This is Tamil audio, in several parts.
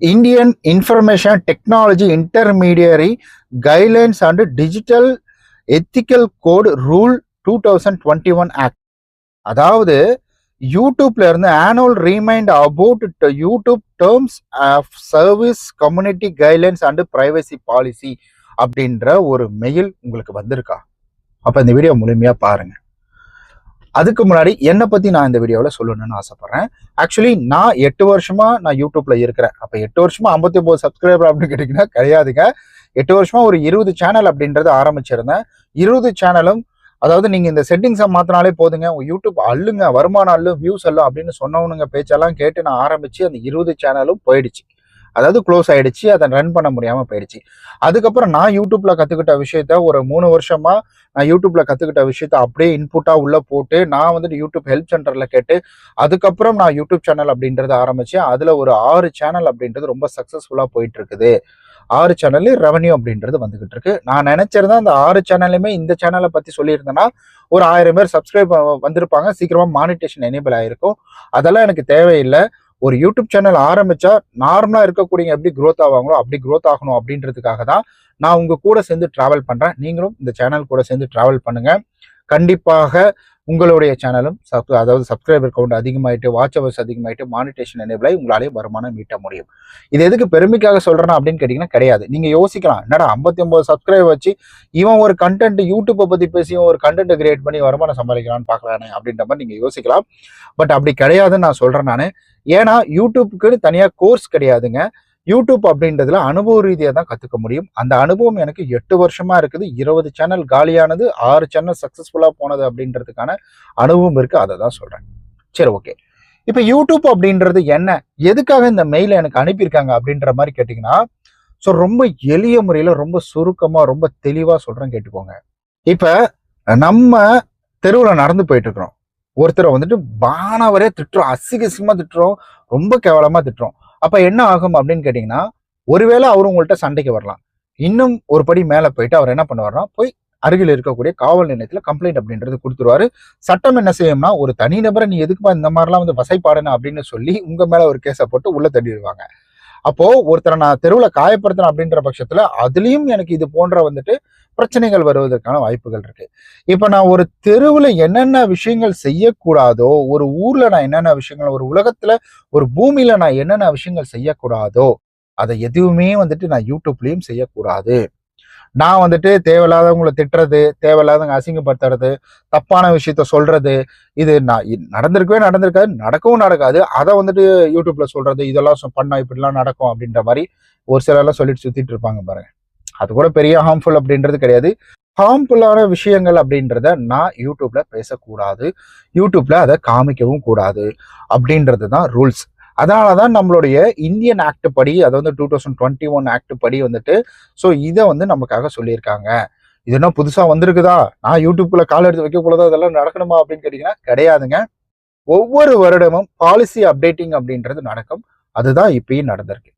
Indian information technology intermediary guidelines and digital ethical code rule two thousand twenty one act அதாவது யூடியூப்ல இருந்து annual remind about YouTube terms of service community guidelines and privacy policy அப்படின்ற ஒரு மெயில் உங்களுக்கு வந்திருக்கா? அப்போ இந்த வீடியோ முழுமையாக பாருங்கள் அதுக்கு முன்னாடி என்னை பத்தி நான் இந்த வீடியோவில் சொல்லணும்னு ஆசைப்படுறேன். ஆக்சுவலி நான் எட்டு வருஷமா நான் யூடியூப்ல இருக்கிறேன். அப்ப எட்டு வருஷமா ஐம்பத்தி ஒன்பது சப்ஸ்கிரைபர் அப்படின்னு கேட்டீங்கன்னா கிடையாதுங்க. எட்டு வருஷமா ஒரு இருபது சேனல் அப்படின்றது ஆரம்பிச்சிருந்தேன். இருபது சேனலும் அதாவது நீங்க இந்த செட்டிங்ஸை மாத்தினாலே போதுங்க. உங்க யூடியூப் அள்ளுங்க. வருமானம் அள்ளு வியூஸ் அள்ளும் அப்படின்னு சொன்னவனுங்க பேச்செல்லாம் கேட்டு நான் ஆரம்பிச்சு அந்த இருபது சேனலும் போயிடுச்சு. அதாவது க்ளோஸ் ஆயிடுச்சு அதை ரன் பண்ண முடியாமல் போயிடுச்சு. அதுக்கப்புறம் நான் யூடியூப்பில் கற்றுக்கிட்ட விஷயத்த ஒரு மூணு வருஷமாக நான் யூடியூப்பில் கற்றுக்கிட்ட விஷயத்த அப்படியே இன்புட்டாக உள்ளே போட்டு நான் வந்துட்டு யூடியூப் ஹெல்ப் சென்டரில் கேட்டு அதுக்கப்புறம் நான் யூடியூப் சேனல் அப்படின்றத ஆரம்பிச்சேன். அதில் ஒரு ஆறு சேனல் அப்படின்றது ரொம்ப சக்ஸஸ்ஃபுல்லாக போயிட்டுருக்குது. ஆறு சேனல் ரெவன்யூ அப்படின்றது வந்துகிட்டு இருக்கு. நான் நினைச்சிருந்தேன் அந்த ஆறு சேனல்லையுமே இந்த சேனலை பத்தி சொல்லியிருந்தேன்னா ஒரு ஆயிரம் பேர் சப்ஸ்கிரைப் வந்திருப்பாங்க. சீக்கிரமா மானிட்டேஷன் எனேபிள் ஆயிருக்கும். அதெல்லாம் எனக்கு தேவையில்லை. ஒரு யூடியூப் சேனல் ஆரம்பிச்சா நார்மலா இருக்கக்கூடிய எப்படி க்ரோத் ஆவாங்களோ அப்படி க்ரோத் ஆகணும் அப்படின்றதுக்காக தான் நான் உங்க கூட சேர்ந்து டிராவல் பண்றேன். நீங்களும் இந்த சேனல் கூட சேர்ந்து டிராவல் பண்ணுங்க. கண்டிப்பாக உங்களுடைய சேனலும் சப் அதாவது சப்ஸ்கிரைபர் கவுண்ட் அதிகமாகிட்டு வாட்ச் ஹவர்ஸ் அதிகமாகிட்டு மானிட்டேஷன் எனேபிள் உங்களாலேயே உங்களாலே வருமானம் ஈட்ட முடியும். இது எதுக்கு பெருமைக்காக சொல்கிறேன் அப்படின்னு கேட்டிங்கன்னா கிடையாது. நீங்கள் யோசிக்கலாம் என்னடா ஐம்பத்தி ஒம்பது சப்ஸ்கிரைப் வச்சு இவன் ஒரு கண்டென்ட் யூடியூப்பை பற்றி பேசி இவன் ஒரு கண்டென்ட் கிரியேட் பண்ணி வருமானம் சம்பாதிக்கலாம்னு பார்க்கலானே அப்படின்ற மாதிரி நீங்கள் யோசிக்கலாம். பட் அப்படி கிடையாதுன்னு நான் சொல்கிறேன் நான். ஏன்னா யூடியூப்புக்குன்னு தனியாக கோர்ஸ் கிடையாதுங்க. யூடியூப் அப்படின்றதுல அனுபவ ரீதியாக தான் கற்றுக்க முடியும். அந்த அனுபவம் எனக்கு எட்டு வருஷமா இருக்குது. இருபது சேனல் காலியானது ஆறு சேனல் சக்ஸஸ்ஃபுல்லாக போனது அப்படின்றதுக்கான அனுபவம் இருக்குது அதை தான் சொல்கிறேன் சரி ஓகே இப்போ யூடியூப் அப்படின்றது என்ன? எதுக்காக இந்த மெயிலை எனக்கு அனுப்பியிருக்காங்க அப்படின்ற மாதிரி கேட்டிங்கன்னா ஸோ ரொம்ப எளிய முறையில் ரொம்ப சுருக்கமாக ரொம்ப தெளிவாக சொல்கிறேன் கேட்டுக்கோங்க. இப்போ நம்ம தெருவில் நடந்து போயிட்டுருக்குறோம். ஒருத்தரை வந்துட்டு பானவரே திட்டுறோம். அசிகசியமாக திட்டுறோம். ரொம்ப கேவலமாக திட்டுறோம். அப்போ என்ன ஆகும் அப்படின்னு கேட்டிங்கன்னா ஒருவேளை அவர் உங்கள்கிட்ட சண்டைக்கு வரலாம். இன்னும் ஒரு படி மேலே போயிட்டு அவர் என்ன பண்ணுவார்னா போய் அருகில் இருக்கக்கூடிய காவல் நிலையத்தில் கம்ப்ளைண்ட் அப்படின்றது கொடுத்துருவாரு. சட்டம் என்ன செய்யும்னா ஒரு தனிநபரை நீ எதுக்குப்பா இந்த மாதிரிலாம் வந்து வசைப்பாடுன அப்படின்னு சொல்லி உங்க மேல ஒரு கேஸை போட்டு உள்ள தள்ளிடுவாங்க. அப்போ ஒருத்தரை நான் தெருவில் காயப்படுத்தினேன் அப்படின்ற பட்சத்துல அதுலயும் எனக்கு இது போன்ற வந்துட்டு பிரச்சனைகள் வருவதற்கான வாய்ப்புகள் இருக்கு. இப்ப நான் ஒரு தெருவில் என்னென்ன விஷயங்கள் செய்யக்கூடாதோ ஒரு ஊர்ல நான் என்னென்ன விஷயங்கள் ஒரு உலகத்துல ஒரு பூமியில நான் என்னென்ன விஷயங்கள் செய்யக்கூடாதோ அதை எதுவுமே வந்துட்டு நான் யூடியூப்லயும் செய்யக்கூடாது. நான் வந்துட்டு தேவையில்லாதவங்களை திட்டுறது தேவையில்லாதவங்க அசிங்கப்படுத்துறது தப்பான விஷயத்த சொல்றது இது நான் நடந்திருக்கவே நடந்திருக்காது நடக்கவும் நடக்காது. அதை வந்துட்டு யூடியூப்ல சொல்றது இதெல்லாம் சொ- பண்ணா இப்படிலாம் நடக்கும் அப்படின்ற மாதிரி ஒரு சிலர்லாம் சொல்லிட்டு சுத்திட்டு இருப்பாங்க பாருங்க. அது கூட பெரிய ஹார்ம்ஃபுல் அப்படின்றது கிடையாது. ஹார்ம்ஃபுல்லான விஷயங்கள் அப்படின்றத நான் யூடியூப்ல பேசக்கூடாது. யூடியூப்ல அதை காமிக்கவும் கூடாது. அப்படின்றது தான் ரூல்ஸ் அதனால தான் நம்மளுடைய இந்தியன் ஆக்ட் படி அதாவது two thousand twenty one act படி வந்துட்டு ஸோ இதை வந்து நமக்காக சொல்லியிருக்காங்க. இது என்ன புதுசாக வந்திருக்குதா? நான் யூடியூப்ல கால் எடுத்து வைக்கக்கூடாது? அதெல்லாம் நடக்கணுமா அப்படின்னு கேட்டிங்கன்னா கிடையாதுங்க. ஒவ்வொரு வருடமும் பாலிசி அப்டேட்டிங் அப்படின்றது நடக்கும். அதுதான் இப்பயும் நடந்திருக்கு.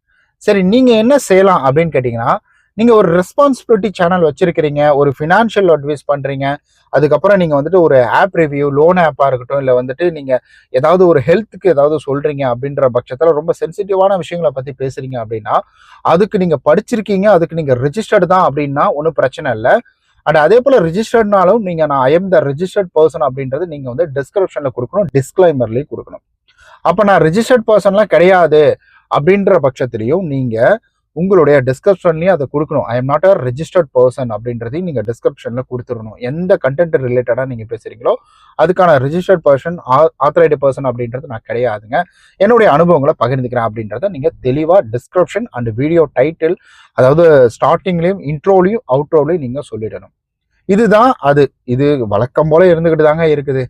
சரி நீங்கள் என்ன செய்யலாம் அப்படின்னு கேட்டிங்கன்னா நீங்கள் ஒரு ரெஸ்பான்சிபிலிட்டி சேனல் வச்சுருக்கிறீங்க ஒரு ஃபினான்ஷியல் அட்வைஸ் பண்ணுறீங்க அதுக்கப்புறம் நீங்கள் வந்துட்டு ஒரு ஆப் ரிவ்யூ லோன் ஆப்பாக இருக்கட்டும் இல்லை வந்துட்டு நீங்கள் ஏதாவது ஒரு ஹெல்த்துக்கு ஏதாவது சொல்கிறீங்க அப்படின்ற பட்சத்தில் ரொம்ப சென்சிட்டிவான விஷயங்களை பற்றி பேசுகிறீங்க அப்படின்னா அதுக்கு நீங்கள் படிச்சிருக்கீங்க அதுக்கு நீங்கள் ரிஜிஸ்டர்டு தான் அப்படின்னா ஒன்றும் பிரச்சனை இல்லை. அண்ட் அதே போல் ரிஜிஸ்டர்ட்னாலும் நீங்கள் நான் I am the registered person அப்படின்றது நீங்கள் வந்து டிஸ்கிரிப்ஷனில் கொடுக்கணும் டிஸ்க்ளைமர்லேயும் கொடுக்கணும். அப்போ நான் ரிஜிஸ்டர்ட் பர்சன்லாம் கிடையாது அப்படின்ற பட்சத்திலையும் நீங்கள் உங்களுடைய டிஸ்கிரிப்ஷன்லேயும் அதை கொடுக்கணும். I am not a registered person அப்படின்றதையும் நீங்கள் டிஸ்கிரிப்ஷனில் கொடுத்துடணும். எந்த கண்டென்ட் ரிலேட்டடாக நீங்கள் பேசுகிறீங்களோ அதுக்கான ரெஜிஸ்டர்ட் பர்சன் ஆத்தரைடு பர்சன் அப்படின்றது நான் கிடையாதுங்க. என்னுடைய அனுபவங்களை பகிர்ந்துக்கிறேன் அப்படின்றத நீங்கள் தெளிவாக டிஸ்கிரிப்ஷன் அண்ட் வீடியோ டைட்டில் அதாவது ஸ்டார்டிங்லேயும் இன்ட்ரோலையும் அவுட்ரோலையும் நீங்கள் சொல்லிடணும். இதுதான் அது. இது வழக்கம் போல இருந்துக்கிட்டு தாங்க இருக்குது.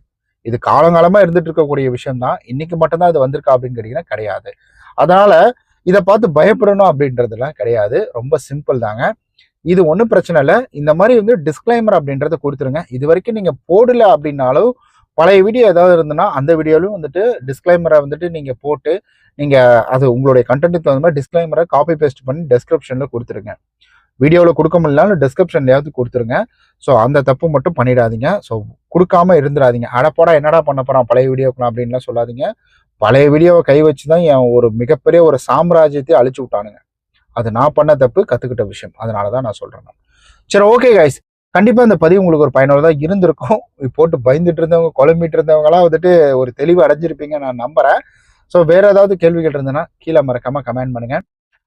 இது காலங்காலமாக இருந்துட்டு இருக்கக்கூடிய விஷயம் தான் இன்னைக்கு மட்டும்தான் அது வந்திருக்கா அப்படின்னு கேட்டிங்கன்னா கிடையாது. அதனால இதை பார்த்து பயப்படணும் அப்படின்றதுலாம் கிடையாது. ரொம்ப சிம்பிள் தாங்க. இது ஒன்றும் பிரச்சனை இல்லை. இந்த மாதிரி வந்து டிஸ்க்ளைமர் அப்படின்றத கொடுத்துருங்க. இது வரைக்கும் நீங்கள் போடல அப்படின்னாலும் பழைய வீடியோ ஏதாவது இருந்ததுன்னா அந்த வீடியோலையும் வந்துட்டு டிஸ்க்ளைமரை வந்துட்டு நீங்கள் போட்டு நீங்கள் அது உங்களுடைய கண்டென்ட்டுக்கு தகுந்த மாதிரி டிஸ்க்ளைமரை காப்பி பேஸ்ட் பண்ணி டெஸ்கிரிப்ஷனில் கொடுத்துருங்க. வீடியோவில் கொடுக்க முடியலனாலும் டிஸ்கிரிப்ஷன்லையாவது கொடுத்துருங்க. ஸோ அந்த தப்பு மட்டும் பண்ணிடாதீங்க. ஸோ கொடுக்காம இருந்துடாதீங்க. அடப்போடா என்னடா பண்ண போகிறான் பழைய வீடியோக்குலாம் அப்படின்லாம் சொல்லாதீங்க. பழைய வீடியோவை கை வச்சு தான் என் ஒரு மிகப்பெரிய ஒரு சாம்ராஜ்யத்தை அழிச்சு விட்டானுங்க. அது நான் பண்ண தப்பு கற்றுக்கிட்ட விஷயம். அதனால தான் நான். சொல்கிறேன் சரி ஓகே கைஸ் கண்டிப்பாக இந்த பதிவு உங்களுக்கு ஒரு பயனுள்ளதாக இருந்திருக்கும். போட்டு பயந்துட்டு இருந்தவங்க குழம்பிட்டு இருந்தவங்களாம் வந்துட்டு ஒரு தெளிவு அடைஞ்சிருப்பீங்க நான் நம்புகிறேன் ஸோ வேறு ஏதாவது கேள்விகள் இருந்ததுன்னா கீழே மறக்காமல் கமெண்ட் பண்ணுங்க.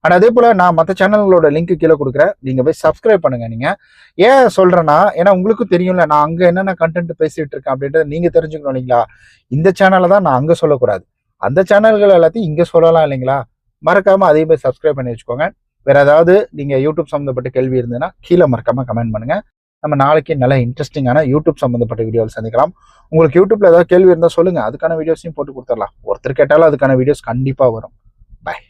அண்ட் அதே போல் நான் மற்ற சேனல்களோட லிங்க் கீழே கொடுக்குறேன். நீங்கள் போய் சப்ஸ்கிரைப் பண்ணுங்க நீங்கள் ஏன் சொல்கிறேன்னா ஏன்னா உங்களுக்கும் தெரியும்ல நான் அங்கே என்னென்ன கண்டென்ட் பேசிகிட்டு இருக்கேன் அப்படின்றத நீங்கள் தெரிஞ்சுக்கணும் இல்லைங்களா? இந்த சேனலை தான் நான் அங்கே சொல்லக்கூடாது. அந்த சேனல்கள் எல்லாத்தையும் இங்கே சொல்லலாம் இல்லைங்களா? மறக்காமல் அதையும் போய் சப்ஸ்கிரைப் பண்ணி வச்சுக்கோங்க. வேற ஏதாவது நீங்கள் யூடியூப் சம்மந்தப்பட்ட கேள்வி இருந்ததுன்னா கீழே மறக்காமல் கமெண்ட் பண்ணுங்கள் நம்ம நாளைக்கு நல்ல இன்ட்ரெஸ்டிங்கான யூடியூப் சம்மந்தப்பட்ட வீடியோவில் சந்திக்கலாம். உங்களுக்கு யூடியூப்பில் ஏதாவது கேள்வி இருந்தால் சொல்லுங்கள் அதுக்கான வீடியோஸையும் போட்டு கொடுத்துடலாம். ஒருத்தர் கேட்டாலும் அதுக்கான வீடியோஸ் கண்டிப்பாக வரும். பாய்